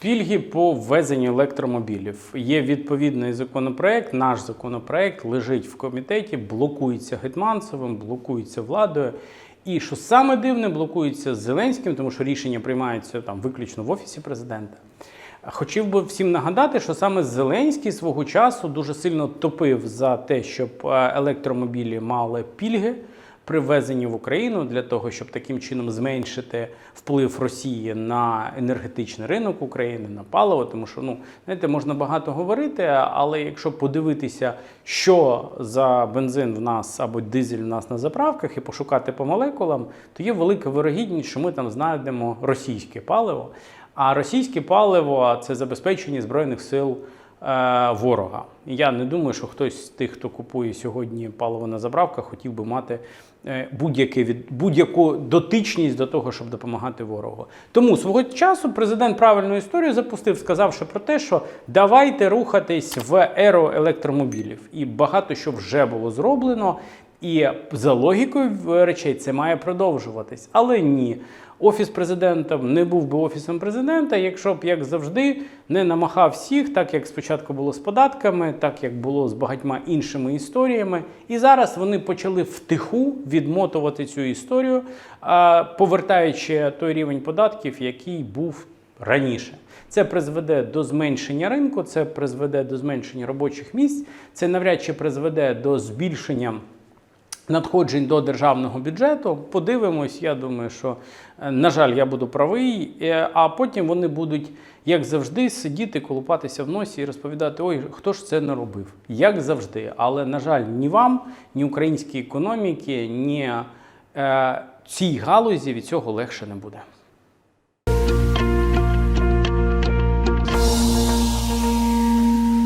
Пільги по ввезенню електромобілів. Є відповідний законопроект. Наш законопроект лежить в комітеті, блокується Гетманцевим, блокується владою. І що саме дивне, блокується Зеленським, тому що рішення приймаються там виключно в офісі президента. Хотів би всім нагадати, що саме Зеленський свого часу дуже сильно топив за те, щоб е, електромобілі мали пільги при ввезенні в Україну для того, щоб таким чином зменшити вплив Росії на енергетичний ринок України, на паливо. Тому що ну знаєте, можна багато говорити, але якщо подивитися, що за бензин в нас або дизель в нас на заправках, і пошукати по молекулам, то є велика вирогідність, що ми там знайдемо російське паливо. А російське паливо це забезпечення збройних сил ворога. Я не думаю, що хтось з тих, хто купує сьогодні паливо на заправках, хотів би мати е, будь-яку дотичність до того, щоб допомагати ворогу. Тому свого часу президент правильну історію запустив, сказавши про те, що давайте рухатись в еру електромобілів, і багато що вже було зроблено. І за логікою речей це має продовжуватись. Але ні, офіс президента не був би офісом президента, якщо б, як завжди, не намахав всіх, так як спочатку було з податками, так як було з багатьма іншими історіями. І зараз вони почали втиху відмотувати цю історію, повертаючи той рівень податків, який був раніше. Це призведе до зменшення ринку, це призведе до зменшення робочих місць, це навряд чи призведе до збільшення надходжень до державного бюджету. Подивимось, я думаю, що, е, на жаль, я буду правий, е, а потім вони будуть, як завжди, сидіти, колупатися в носі і розповідати: ой, хто ж це не робив? Як завжди. Але, на жаль, ні вам, ні українській економіки, ні е, цій галузі від цього легше не буде.